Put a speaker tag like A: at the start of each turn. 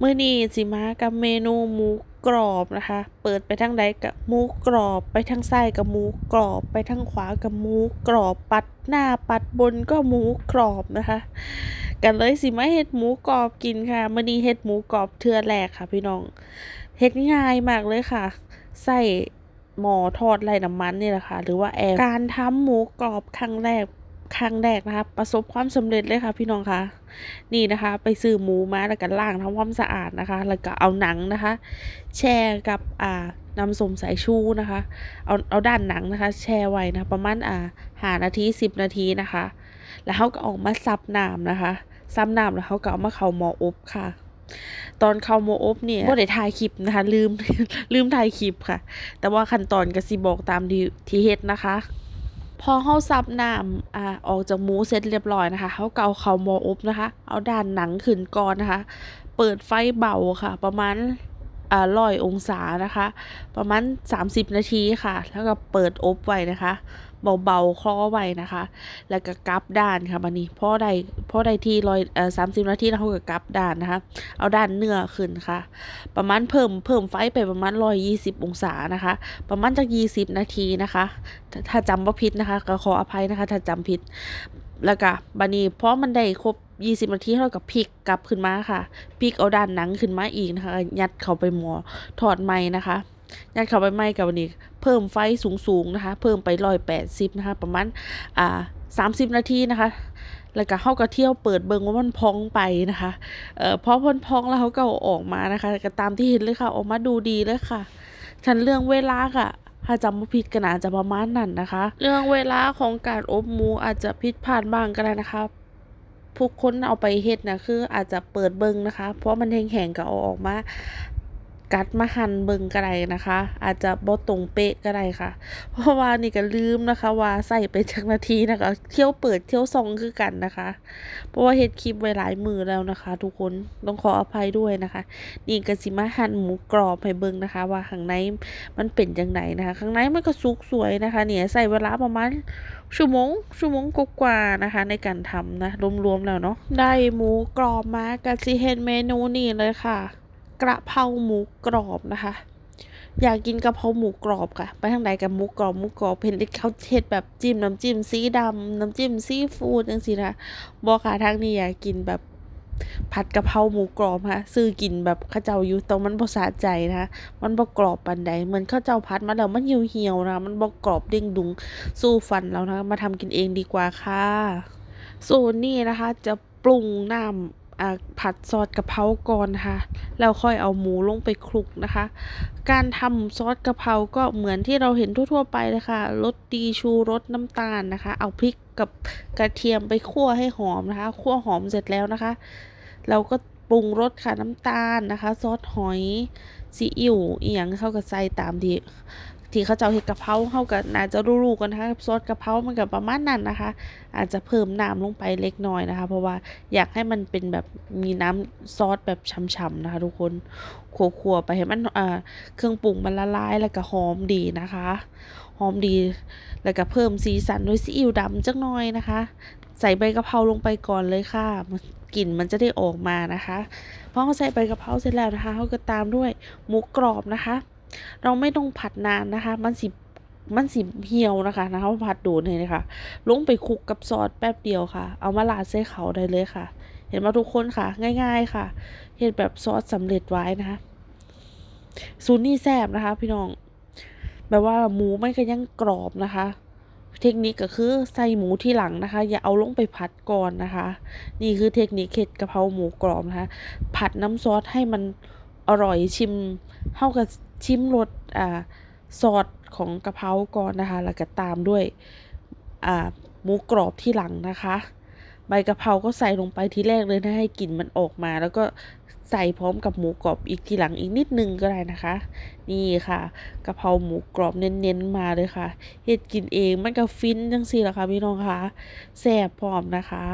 A: มื้อนี้สิมากับเมนูหมูกรอบนะคะ เปิดไปทางใดก็หมูกรอบไปทางซ้ายก็หมูกรอบ ไปทางขวาก็หมูกรอบปัดหน้าปัดบนก็หมูกรอบนะคะ กันเลยสิมาเฮ็ดหมูกรอบกินค่ะมื้อนี้เฮ็ดหมูกรอบเทือแรกค่ะพี่น้องเฮ็ดง่ายมากเลยค่ะ ใส่หม้อทอดไร้น้ำมันนี่แหละค่ะ หรือว่าแอร์การทำหมูกรอบครั้งแรก ครั้งแรกนะคะประสบความสำเร็จเลยค่ะพี่น้องคะนี่นะคะ ไปซื้อหมูมาแล้วก็ล้างทำความสะอาดนะคะ แล้วก็เอาหนังนะคะ แช่กับอ่าน้ำส้มสายชูนะคะ เอาเอาด้านหนังนะคะ แช่ไว้นะประมาณอ่าหานาทีสิบนาทีนะคะ แล้วเขาก็ออกมาซับน้ำนะคะซับน้ำแล้วเขาก็เอามาเข้าหมออบค่ะ ตอนเข้าหมออบเนี่ยบ่ได้ถ่ายคลิปนะคะ ลืมลืมถ่ายคลิปค่ะ แต่ว่าขั้นตอนก็สิบอกตามที่ที่เฮ็ดนะคะ พอเฮาซับน้ำอ่าออกจากหมูเสร็จเรียบร้อยนะคะเฮาเกาเข่าหมออบนะคะ เอาด้านหนังขึ้นก่อนนะคะ เปิดไฟเบาค่ะ ประมาณอ่าร้อยองศานะคะ ประมาณ 30 นาทีค่ะ แล้วก็เปิดอบไว้นะคะ เบาๆคลอไว้นะคะ แล้วก็กลับด้านค่ะบัดนี้พอได้พอได้ที่ร้อยเอ่อสามสิบนาทีแล้วเขาก็กลับด้านนะคะ เอาด้านเนื้อขึ้นค่ะ ประมาณเพิ่มเพิ่มไฟไปประมาณร้อยยี่สิบองศานะคะ ประมาณจากยี่สิบนาทีนะคะ ถ้าถ้าจำว่าผิดนะคะ ก็ขออภัยนะคะ ถ้าจำผิดแล้วก็บัดนี้พอมันได้ครบ 20 นาทีเราก็พลิกกลับขึ้นมาค่ะพลิกเอาด้านหนังขึ้นมาอีกนะคะ ยัดเข้าไปหมอทอดใหม่นะคะ ยัดเข้าไปใหม่กับวันนี้ เพิ่มไฟสูงๆนะคะ เพิ่มไป180นะคะ ประมาณอ่า30นาทีนะคะแล้วก็เฮาก็เที่ยวเปิดเบิงว่ามันพองไปนะคะเอ่อพอมันพองแล้วเขาก็อออกมานะคะ ก็ตามที่เห็นเลยค่ะ ออกมาดูดีเลยค่ะฉันเรื่องเวลาค่ะถ้าจำไม่ผิดก็น่าจะประมาณนั้นนะคะ เรื่องเวลาของการอบหมูอาจจะผิดพลาดบ้างก็ได้นะคะผู้คนเอาไปเฮ็ดนะคืออาจจะเปิดเบิ่งนะคะ เพราะมันแห้งๆก็เอาออกมา กัดมาหั่นเบิงก็ได้นะคะ อาจจะบ่ตรงเป๊ะก็ได้ค่ะ เพราะว่านี่ก็ลืมนะคะ ว่าใส่ไปจักนาทีนะคะ เที่ยวเปิดเที่ยวส่องคือกันนะคะ เพราะว่าเฮ็ดคลิปไว้หลายมือแล้วนะคะ ทุกคนต้องขออภัยด้วยนะคะ นี่ก็สิมาหั่นหมูกรอบให้เบิงนะคะ ว่าข้างในมันเป็นจังไดนะคะ ข้างในมันก็สุกสวยนะคะ เนี่ยใส่เวลาประมาณชั่วโมงชั่วโมงกว่านะคะ ในการทำนะรวมๆแล้วเนาะได้หมูกรอบมาก็สิเฮ็ดเมนูนี้เลยค่ะ กระเพราหมูกรอบนะคะ อยากกินกระเพราหมูกรอบค่ะ ไปทางใดกับหมูกรอบหมูกรอบเห็นเขาเฮ็ดแบบจิ้มน้ำจิ้มสีดำน้ำจิ้มซีฟู้ดจังซี่นะบ่ค่ะทางนี้อยากกินแบบผัดกะเพราหมูกรอบค่ะซื้อกินแบบเขาเจ้าอยู่แต่มันบ่สะใจนะมันบ่กรอบปานใดเหมือนเขาเจ้าผัดมาแล้วมันเหี่ยวๆนะคะมันบ่กรอบเด้งดึงสู้ฟันเรานะมาทำกินเองดีกว่าค่ะ สูตรนี้นะคะจะปรุงน้ำ ผัดซอสกะเพราก่อนนะคะแล้วค่อยเอาหมูลงไปคลุกนะคะ การทำซอสกะเพราก็เหมือนที่เราเห็นทั่ว ๆ ไปเลยค่ะรสดีชูรสน้ำตาลนะคะ เอาพริกกับกระเทียมไปคั่วให้หอมนะคะ คั่วหอมเสร็จแล้วนะคะ เราก็ปรุงรสค่ะน้ำตาลนะคะ ซอสหอยซีอิ๊วเอียงเข้าก็ใส่ตามที่ ที่เขาเจ้าเฮ็ดกะเพราเขาก็น่าจะรู้ๆกันนะคะซอสกะเพรามันก็ประมาณนั้นนะคะ อาจจะเพิ่มน้ำลงไปเล็กน้อยนะคะ เพราะว่าอยากให้มันเป็นแบบมีน้ำซอสแบบฉ่ำๆนะคะ ทุกคนคั่วๆไปให้มันเครื่องปรุงมันละลายแล้วก็หอมดีนะคะหอมดี แล้วก็เพิ่มสีสันด้วยซีอิ๊วดำจักหน่อยนะคะ ใส่ใบกะเพราลงไปก่อนเลยค่ะกลิ่นมันจะได้ออกมานะคะพอเราใส่ใบกะเพราเสร็จแล้วนะคะเราก็ตามด้วยหมูกรอบนะคะ เราไม่ต้องผัดนานนะคะ มันสิมันสิเหี่ยวนะคะนะเราผัดโดนเลยนะคะลงไปคลุกกับซอสแป๊บเดียวค่ะ เอามาราดใส่เขาได้เลยค่ะ เห็นไหมทุกคนค่ะ ง่าย ๆค่ะเห็นแบบซอสสำเร็จไว้นะคะสูนี้แซ่บนะคะ พี่น้องแบบว่าหมูไมันก็ยังกรอบนะคะ เทคนิคก็คือใส่หมูที่หลังนะคะ อย่าเอาลงไปผัดก่อนนะคะ นี่คือเทคนิคเห็ดกะเพราหมูกรอบนะคะ ผัดน้ำซอสให้มันอร่อยชิมเท่ากับ ชิมรสอ่าซอสของกะเพราก่อนนะคะ แล้วก็ตามด้วยอ่าหมูกรอบที่หลังนะคะ ใบกะเพราก็ใส่ลงไปทีแรกเลยนะให้กลิ่นมันออกมา แล้วก็ใส่พร้อมกับหมูกรอบอีกทีหลังอีกนิดนึงก็ได้นะคะ นี่ค่ะกะเพราหมูกรอบเน้นๆมาเลยค่ะเฮ็ดกินเองมันก็ฟินจังซี่ล่ะค่ะพี่น้องคะแซ่บพร้อมนะคะ